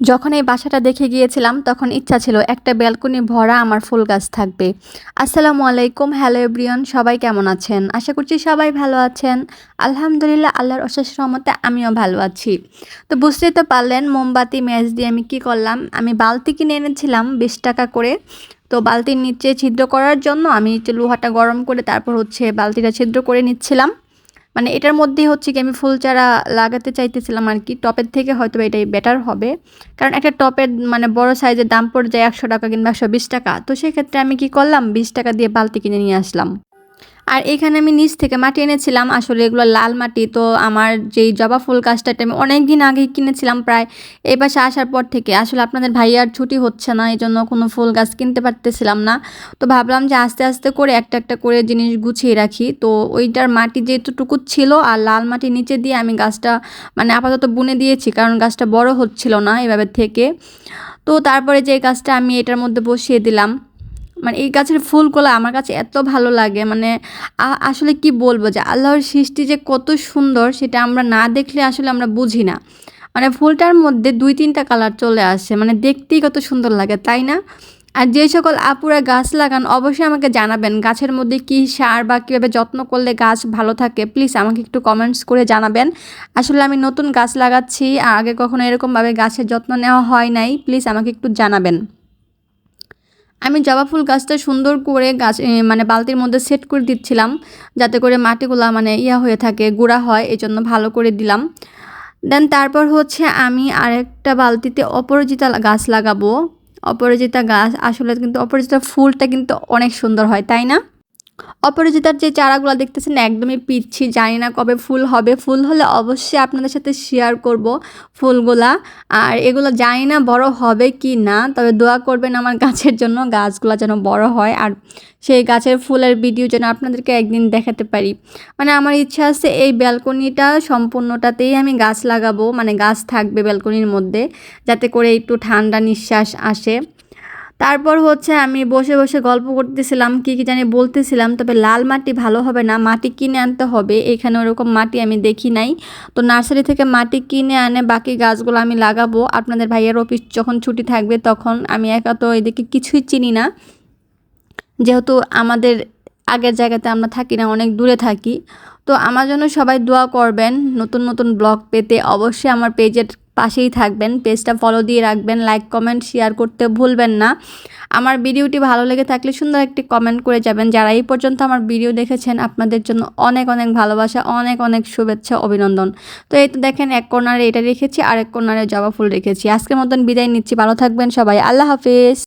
যখন এই বাসাটা দেখে গিয়েছিলাম, তখন ইচ্ছা ছিল একটা ব্যালকনি ভরা আমার ফুল গাছ থাকবে। আসসালামু আলাইকুম, হ্যালো এভরিওয়ান, সবাই কেমন আছেন? আশা করছি সবাই ভালো আছেন। আলহামদুলিল্লাহ, আল্লাহর অশেষ রহমতে আমিও ভালো আছি। তো বুঝতেই তো পারলেন মোমবাতি ম্যাচ দিয়ে আমি কি করলাম? আমি বালতি কিনে এনেছিলাম বিশ টাকা করে। তো বালতির নিচে ছিদ্র করার জন্য আমি লোহাটা গরম করে তারপর হচ্ছে বালতিটা ছিদ্র করে নিচ্ছিলাম। মানে এটার মধ্যে হচ্ছে কি আমি ফুল চারা লাগাতে চাইতেছিলাম আর কি। টপের থেকে হয়তো এটাই বেটার হবে। কারণ একটা টপের মানে বড় সাইজের দাম পড়ে যায় একশো টাকা কিংবা একশো বিশ টাকা। তো সেক্ষেত্রে আমি কি করলাম? বিশ টাকা দিয়ে বালতি কিনে নিয়ে আসলাম। আর এখানে আমি নিচ থেকে মাটি এনেছিলাম। আসলে এগুলো লাল মাটি, তো আমার যেই জবা ফুল গাছটা আমি অনেক দিন আগে কিনেছিলাম প্রায়। এই পাশে আসার পর থেকে আসলে আপনাদের ভাইয়ার ছুটি হচ্ছে না এই জন্য কোনো ফুল গাছ কিনতে পারতেছিলাম না। তো ভাবলাম যে আস্তে আস্তে করে একটা একটা করে জিনিস গুছিয়ে রাখি। তো ওইটার মাটি যেটুকু ছিল আর লাল মাটি নিচে দিয়ে আমি গাছটা মানে আপাতত বুনে দিয়েছি, কারণ গাছটা বড় হচ্ছিল না এভাবে থেকে। তো তারপরে যে গাছটা আমি এটার মধ্যে বসিয়ে দিলাম মানে এই গাছের ফুলগুলো আমার কাছে এত ভালো লাগে মানে আসলে কি বলব যে আল্লাহর সৃষ্টি যে কত সুন্দর সেটা আমরা না দেখলে আসলে আমরা বুঝি না। মানে ফুলটার মধ্যে দুই তিনটা কালার চলে আসে মানে দেখতেই কত সুন্দর লাগে, তাই না? আর যে সকল আপুরা গাছ লাগান অবশ্যই আমাকে জানাবেন গাছের মধ্যে কি সার বা কীভাবে যত্ন করলে গাছ ভালো থাকে, প্লিজ আমাকে একটু কমেন্টস করে জানাবেন। আসলে আমি নতুন গাছ লাগাচ্ছি, আগে কখনো এরকমভাবে গাছের যত্ন নেওয়া হয় নাই, প্লিজ আমাকে একটু জানাবেন। আমি জবা ফুল গাছটা সুন্দর করে গাছ মানে বালতির মধ্যে সেট করে দিচ্ছিলাম, যাতে করে মাটিগুলা মানে ইয়া হয়ে থাকে, গুঁড়া হয় এই জন্য ভালো করে দিলাম। দেন তারপর হচ্ছে আমি আরেকটা বালতিতে অপরাজিতা গাছ লাগাবো। অপরাজিতা গাছ, আসলে কিন্তু অপরাজিতা ফুলটা কিন্তু অনেক সুন্দর হয়, তাই না? অপরাজিতার যে চারাগুলো দেখতেছেন একদমই পিচ্ছি, জানি না কবে ফুল হবে। ফুল হলে অবশ্যই আপনাদের সাথে শেয়ার করব ফুলগুলা। আর এগুলো জানি না বড় হবে কি না, তবে দোয়া করবেন আমার গাছের জন্য গাছগুলো যেন বড় হয়। আর সেই গাছের ফুলের ভিডিও যেন আপনাদেরকে একদিন দেখাতে পারি। মানে আমার ইচ্ছা আছে এই ব্যালকনিটা সম্পূর্ণটাতেই আমি গাছ লাগাবো। মানে গাছ থাকবে ব্যালকনির মধ্যে, যাতে করে একটু ঠান্ডা নিঃশ্বাস আসে। তারপর হচ্ছে আমি বসে বসে গল্প করতেছিলাম, কি কি জানি বলতেছিলাম, তবে লাল মাটি ভালো হবে না, মাটি কিনে আনতে হবে, এখানে ওরকম মাটি আমি দেখি নাই। তো নার্সারি থেকে মাটি কিনে আনে বাকি গাছগুলো আমি লাগাবো। আপনাদের ভাইয়ের অফিস যখন ছুটি থাকবে তখন আমি একা তো এদিকে কিছুই চিনি না। যেহেতু আমাদের আগের জায়গাতে আমরা থাকি না, অনেক দূরে থাকি। তো আমার জন্য সবাই দোয়া করবেন, নতুন নতুন ব্লগ পেতে অবশ্যই আমার পেজের পাশেই থাকবেন, পেজটা ফলো দিয়ে রাখবেন লাইক কমেন্ট শেয়ার করতে ভুলবেন না। আমার ভিডিওটি ভালো লেগে থাকলে সুন্দর একটি কমেন্ট করে যাবেন। যারা এই পর্যন্ত আমার ভিডিও দেখেছেন, আপনাদের জন্য অনেক অনেক ভালোবাসা, অনেক অনেক শুভেচ্ছা, অভিনন্দন। তো এই তো দেখেন, এক কর্নারে এটা রেখেছি আর এক কর্নারে জবা ফুল রেখেছি। আজকের মতন বিদায় নিচ্ছি, ভালো থাকবেন সবাই। আল্লাহ হাফিজ।